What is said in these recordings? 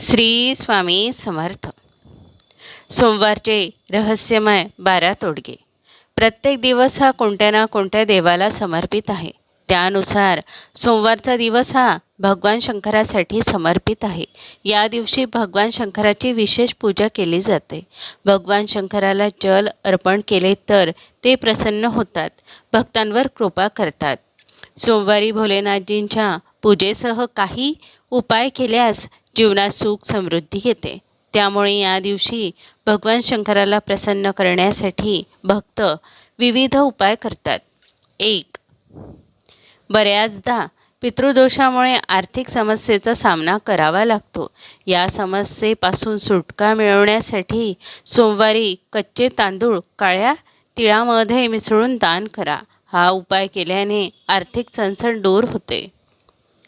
श्री स्वामी समर्थ. सोमवारचे रहस्यमय बारा तोडगे. प्रत्येक दिवस हा कोणत्या ना कोणत्या देवाला समर्पित आहे. त्यानुसार सोमवारचा दिवस हा भगवान शंकरासाठी समर्पित आहे. या दिवशी भगवान शंकराची विशेष पूजा केली जाते. भगवान शंकराला जल अर्पण केले तर ते प्रसन्न होतात. भक्तांवर कृपा करतात. सोमवारी भोलेनाथजींच्या पूजेसह काही उपाय केल्यास जीवनात सुख समृद्धी येते. त्यामुळे या दिवशी भगवान शंकराला प्रसन्न करण्यासाठी भक्त विविध उपाय करतात. एक बऱ्याचदा पितृदोषामुळे आर्थिक समस्येचा सामना करावा लागतो. या समस्येपासून सुटका मिळवण्यासाठी सोमवारी कच्चे तांदूळ काळ्या तिळामध्ये मिसळून दान करा. हा उपाय केल्याने आर्थिक चणचण दूर होते.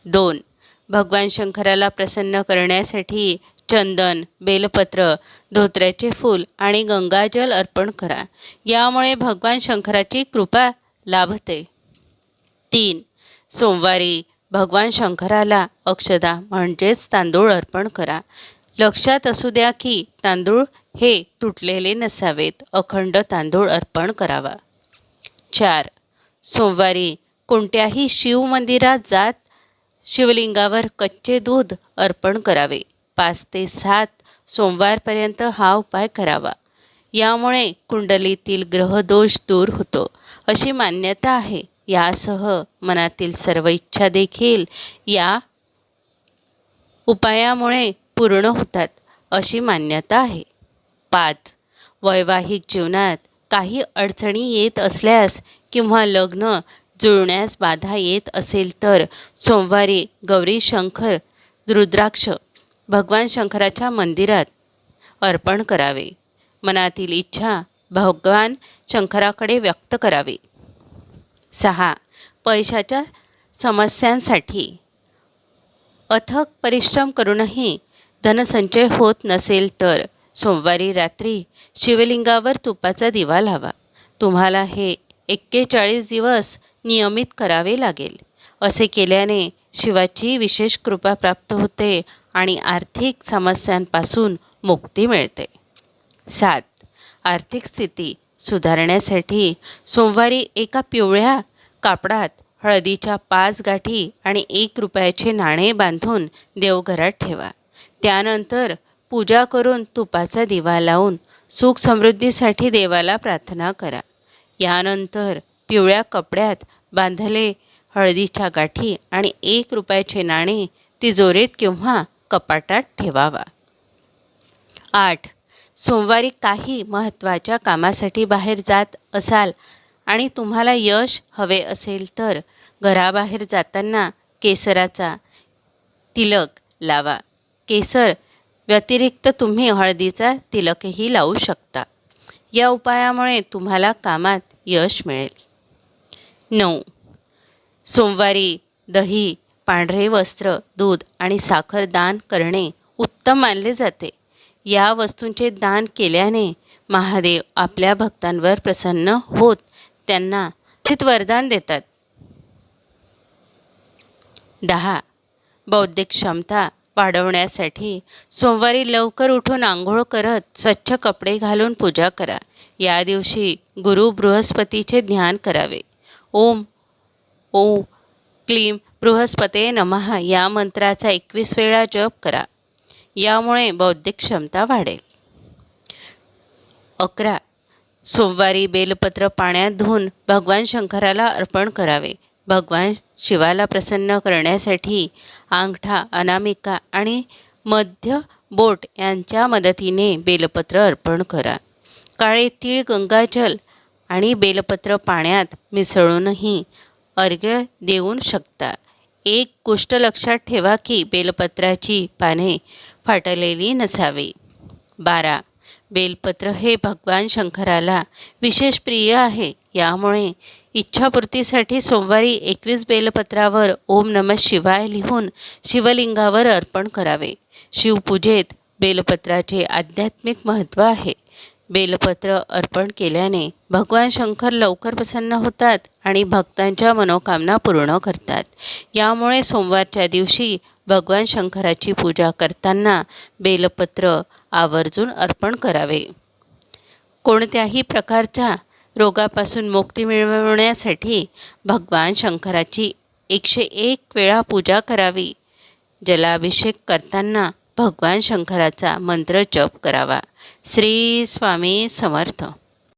दोन. भगवान शंकराला प्रसन्न करण्यासाठी चंदन बेलपत्र धोत्र्याचे फूल आणि गंगाजल अर्पण करा. यामुळे भगवान शंकराची कृपा लाभते. तीन. सोमवारी भगवान शंकराला अक्षदा म्हणजेच तांदूळ अर्पण करा. लक्षात असू द्या की तांदूळ हे तुटलेले नसावेत अखंड तांदूळ अर्पण करावा. चार. सोमवारी कोणत्याही शिव मंदिरात जात शिवलिंगावर कच्चे दूध अर्पण करावे. पाच ते सात सोमवारपर्यंत हा उपाय करावा. यामुळे कुंडलीतील ग्रहदोष दूर होतो. अशी मान्यता आहे. यासह मनातील सर्व इच्छा देखील या उपायामुळे पूर्ण होतात अशी मान्यता आहे. पाच. वैवाहिक जीवनात काही अडचणी येत असल्यास किंवा लग्न जुळण्यास बाधा येत असेल तर सोमवारी गौरी शंकर रुद्राक्ष भगवान शंकराच्या मंदिरात अर्पण करावे. मनातील इच्छा भगवान शंकराकडे व्यक्त करावी. सहा. पैशाच्या समस्यांसाठी. अथक परिश्रम करूनही धनसंचय होत नसेल तर सोमवारी रात्री शिवलिंगावर तुपाचा दिवा लावा. तुम्हाला हे एक्केचाळीस दिवस नियमित करावे लागेल. असे केल्याने शिवाची विशेष कृपा प्राप्त होते आणि आर्थिक समस्यांपासून मुक्ती मिळते. सात. आर्थिक स्थिती सुधारण्यासाठी सोमवारी एका पिवळ्या कापडात हळदीच्या पाच गाठी आणि एक रुपयाचे नाणे बांधून देवघरात ठेवा. त्यानंतर पूजा करून तुपाचा दिवा लावून सुख समृद्धीसाठी देवाला प्रार्थना करा. यानंतर पिवळ्या कपड्यात बांधले हळदीच्या गाठी आणि एक रुपयाचे नाणे तिजोरीत किंवा कपाटात ठेवावा. आठ. सोमवारी काही महत्त्वाच्या कामासाठी बाहेर जात असाल आणि तुम्हाला यश हवे असेल तर घराबाहेर जाताना केसराचा तिलक लावा. केसर व्यतिरिक्त तुम्ही हळदीचा तिलकही लावू शकता. या उपायामुळे तुम्हाला कामात यश मिळेल. नऊ. सोमवारी दही पांढरे वस्त्र दूध आणि साखर दान करणे उत्तम मानले जाते. या वस्तूंचे दान केल्याने महादेव आपल्या भक्तांवर प्रसन्न होत त्यांना चित वरदान देतात. दहा. बौद्धिक क्षमता वाढवण्यासाठी सोमवारी लवकर उठून आंघोळ करत स्वच्छ कपडे घालून पूजा करा. या दिवशी गुरु बृहस्पतीचे ध्यान करावे. ओम ओ क्लीम बृहस्पते नमः. या मंत्राचा एकवीस वेळा जप करा. यामुळे बौद्धिक क्षमता वाढेल. अकरा सोमवारी बेलपत्र पाण्यात धुवून भगवान शंकराला अर्पण करावे. भगवान शिवाला प्रसन्न करण्यासाठी अंगठा अनामिका आणि मध्य बोट यांच्या मदतीने बेलपत्र अर्पण करा. काळे तीळ गंगाजल आणि बेलपत्र पाण्यात मिसळूनही अर्घ्य देऊ शकता. एक गोष्ट लक्षात ठेवा की बेलपत्राची पाने फाटलेली नसावी. बारा. बेलपत्र हे भगवान शंकराला विशेष प्रिय आहे. यामुळे इच्छापूर्तीसाठी सोमवारी एकवीस बेलपत्रावर ओम नम शिवाय लिहून शिवलिंगावर अर्पण करावे. शिवपूजेत बेलपत्राचे आध्यात्मिक महत्त्व आहे. बेलपत्र अर्पण केल्याने भगवान शंकर लवकर प्रसन्न होतात आणि भक्तांच्या मनोकामना पूर्ण करतात. यामुळे सोमवारच्या दिवशी भगवान शंकराची पूजा करताना बेलपत्र आवर्जून अर्पण करावे. कोणत्याही प्रकारच्या रोगापासून मुक्ती मिळवण्यासाठी भगवान शंकराची एकशे एक वेळा पूजा करावी. जलाभिषेक करताना भगवान शंकराचा मंत्र जप करावा. श्री स्वामी समर्थ.